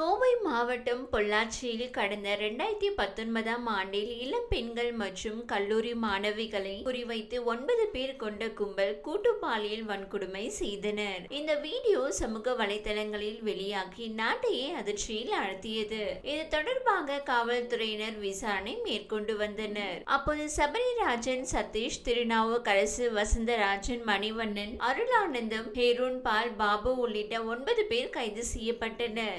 கோவை மாவட்டம் பொள்ளாச்சியில் கடந்த ரெண்டாயிரத்தி பத்தொன்பதாம் ஆண்டில் இளம் பெண்கள் மற்றும் கல்லூரி மாணவிகளை குறிவைத்து ஒன்பது பேர் கொண்ட கும்பல் கூட்டு பாலியல் வன்கொடுமை செய்தனர். இந்த வீடியோ சமூக வலைதளங்களில் வெளியாகி நாட்டையே அதிர்ச்சியில் அழுத்தியது இது தொடர்பாக காவல்துறையினர் விசாரணை மேற்கொண்டு வந்தனர். அப்போது சபரிராஜன் சதீஷ் திருநாவுக்கரசு வசந்தராஜன் மணிவண்ணன் அருளானந்தம் ஹேரூன் பால் பாபு உள்ளிட்ட ஒன்பது பேர் கைது செய்யப்பட்டனர்.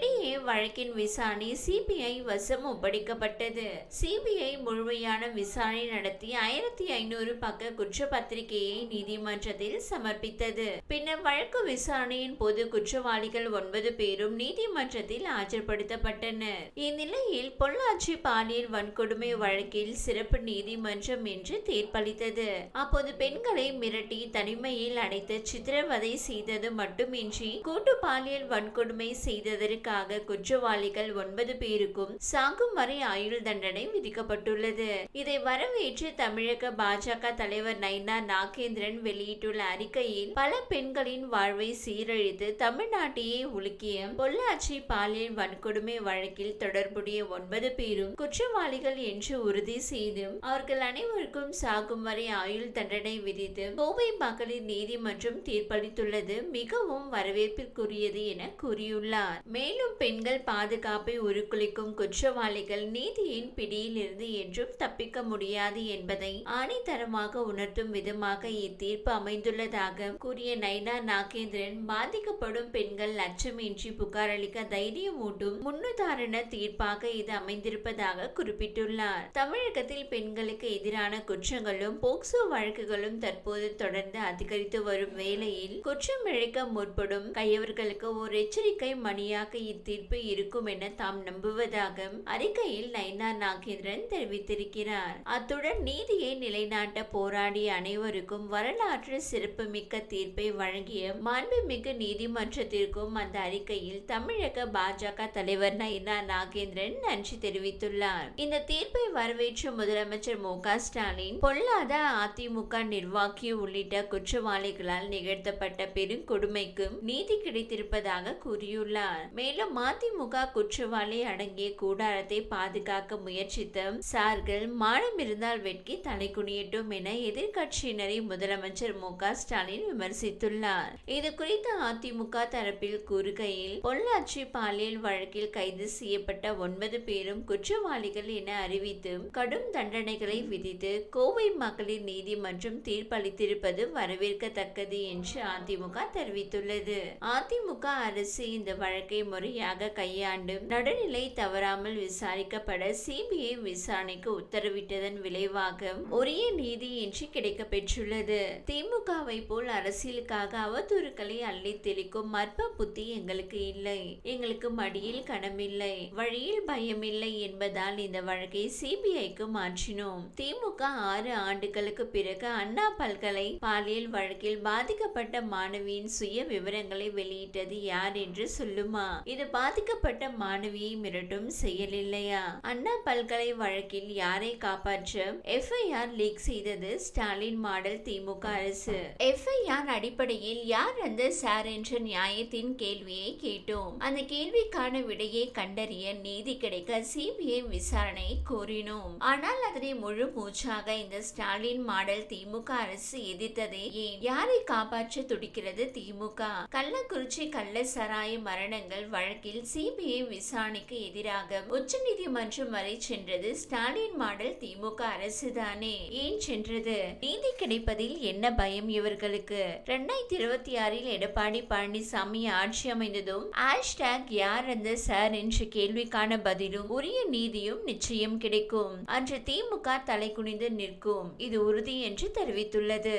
இதனிடையே வழக்கின் விசாரணை சிபிஐ வசம் ஒப்படைக்கப்பட்டது. சிபிஐ முழுமையான விசாரணை நடத்தி ஆயிரத்தி ஐநூறு பக்க குற்றப்பத்திரிகையை நீதிமன்றத்தில் சமர்ப்பித்தது. பின்னர் வழக்கு விசாரணையின் போது குற்றவாளிகள் ஒன்பது பேரும் நீதிமன்றத்தில் ஆஜர்படுத்தப்பட்டனர். இந்நிலையில் பொள்ளாச்சி பாலியல் வன்கொடுமை வழக்கில் சிறப்பு நீதிமன்றம் என்று தீர்ப்பளித்தது. அப்போது பெண்களை மிரட்டி தனிமையில் அடைத்து சித்திரவதை செய்தது மட்டுமின்றி கூட்டு பாலியல் வன்கொடுமை செய்ததற்கு செய்ததற்காக குற்றவாளிகள் ஒன்பது பேருக்கும் சாகும் வரை ஆயுள் தண்டனை விதிக்கப்பட்டுள்ளது. இதை வரவேற்று தமிழக பாஜக தலைவர் நைனா நாகேந்திரன் வெளியிட்டுள்ள அறிக்கையில் பல பெண்களின் வாழ்வை சீரழித்து தமிழ்நாட்டையே உலுக்கிய பொள்ளாச்சி பாலியல் வன்கொடுமை வழக்கில் தொடர்புடைய ஒன்பது பேரும் குற்றவாளிகள் என்று உறுதி செய்தும் அவர்கள் அனைவருக்கும் சாகும் வரை ஆயுள் தண்டனை விதித்து கோவை மகளிர் நீதிமன்றம் தீர்ப்பளித்துள்ளது. மிகவும் வரவேற்பிற்குரியது என கூறியுள்ளார். மேலும் பெண்கள் பாதுகாப்பை உருக்குலைக்கும் குற்றவாளிகள் நீதியின் பிடியில் இருந்து என்றும் தப்பிக்க முடியாது என்பதை ஆணைத்தரமாக உணர்த்தும் விதமாக இத்தீர்ப்பு அமைந்துள்ளதாக கூறிய நைனா நாகேந்திரன் பாதிக்கப்படும் பெண்கள் லட்சமின்றி புகார் அளிக்க தைரியமூட்டும் முன்னுதாரண தீர்ப்பாக இது அமைந்திருப்பதாக குறிப்பிட்டுள்ளார். தமிழகத்தில் பெண்களுக்கு எதிரான குற்றங்களும் போக்சோ வழக்குகளும் தற்போது தொடர்ந்து அதிகரித்து வரும் வேளையில் குற்றம் இழைக்க முற்படும். கையவர்களுக்கு ஒரு எச்சரிக்கை மணியாக இத்தீர்ப்பு இருக்கும் என தாம் நம்புவதாக அறிக்கையில் நைனா நாகேந்திரன் தெரிவித்திருக்கிறார். அத்துடன் நீதியை நிலைநாட்ட போராடிய அனைவருக்கும் வரலாற்று சிறப்புமிக்க தீர்ப்பை வழங்கிய மாண்புமிகு நீதிமன்றத்திற்கும் அந்த அறிக்கையில் தமிழக பாஜக தலைவர் நைனா நாகேந்திரன் நன்றி தெரிவித்துள்ளார். இந்த தீர்ப்பை வரவேற்ற முதலமைச்சர் மு க ஸ்டாலின் பொல்லாத அதிமுக நிர்வாகி உள்ளிட்ட குற்றவாளிகளால் நிகழ்த்தப்பட்ட பெருங்கொடுமைக்கும் நீதி கிடைத்திருப்பதாக கூறியுள்ளார். மேலும் மதிமுக குற்றவாளி அடங்கிய கூடாரத்தை பாதுகாக்க முயற்சித்த சார்கள் மானம் இருந்தால் வெட்கி தலை குனியட்டும் என எதிர்கட்சியினரை முதலமைச்சர் மு க ஸ்டாலின் விமர்சித்துள்ளார். இது குறித்து அதிமுக தரப்பில் கூறுகையில் பொள்ளாச்சி பாலியல் வழக்கில் கைது செய்யப்பட்ட ஒன்பது பேரும் குற்றவாளிகள் என அறிவித்து கடும் தண்டனைகளை விதித்து கோவை மகளிர் நீதிமன்றம் தீர்ப்பளித்திருப்பது வரவேற்கத்தக்கது என்று அதிமுக தெரிவித்துள்ளது. அதிமுக அரசு இந்த வழக்கை முறையாக கையாண்டு நடுநிலை தவறாமல் விசாரிக்கப்பட சிபிஐ விசாரணைக்கு உத்தரவிட்டதன் விளைவாக உரிய நீதியின்றி கிடைக்க பெற்றுள்ளது. திமுகவை போல் அரசியலுக்காக அவதூறுகளை அள்ளி தெளிக்கும் மர்ம புத்தி எங்களுக்கு இல்லை. எங்களுக்கு மடியில் கனமில்லை. வழியில் பயமில்லை என்பதால் இந்த வழக்கை சிபிஐக்கு மாற்றினோம். திமுக ஆறு ஆண்டுகளுக்கு பிறகு அண்ணா பல்கலை பாலியல் வழக்கில் பாதிக்கப்பட்ட மாணவியின் சுய விவரங்களை வெளியிட்டது யார் என்று சொல்லுமா? இது பாதிக்கப்பட்ட மாணவியை மிரட்டும் செயல் இல்லையா? அண்ணா பல்கலை வழக்கில் யாரை காப்பாற்ற எஃப்ஐஆர் லீக் செய்தது ஸ்டாலின் மாடல் திமுக அரசு. எஃப்ஐஆர் அடிப்படையில் யார் அந்த சார் என்ற நியாயத்தின் கேள்வியை கேட்டோம். அந்த கேள்விக்கான விடையை கண்டறிய நீதி கிடைக்க சிபிஐ விசாரணை கோரினோம். ஆனால் அதனை முழு மூச்சாக இந்த ஸ்டாலின் மாடல் திமுக அரசு எதிர்த்ததே ஏன்? யாரை காப்பாற்ற துடிக்கிறது திமுக? கள்ளக்குறிச்சி கள்ள சராய மரணங்கள் வழக்கில் சிபிஐ விசாரணைக்கு எதிராக உச்சநீதிமன்றம் வரை சென்றது ஸ்டாலின் மாடல் திமுக அரசு தானே. ஏன் சென்றது? நீதி கிடைப்பதில் என்ன பயம் இவர்களுக்கு? இரண்டாயிரத்தி இருபத்தி ஆறில் எடப்பாடி பழனிசாமி ஆட்சி அமைந்ததும் ஹேஷ்டாக் யார் அந்த சார் என்ற கேள்விக்கான பதிலும் உரிய நீதியும் நிச்சயம் கிடைக்கும். அன்று திமுக தலை குனிந்து நிற்கும். இது உறுதி என்று தெரிவித்துள்ளது.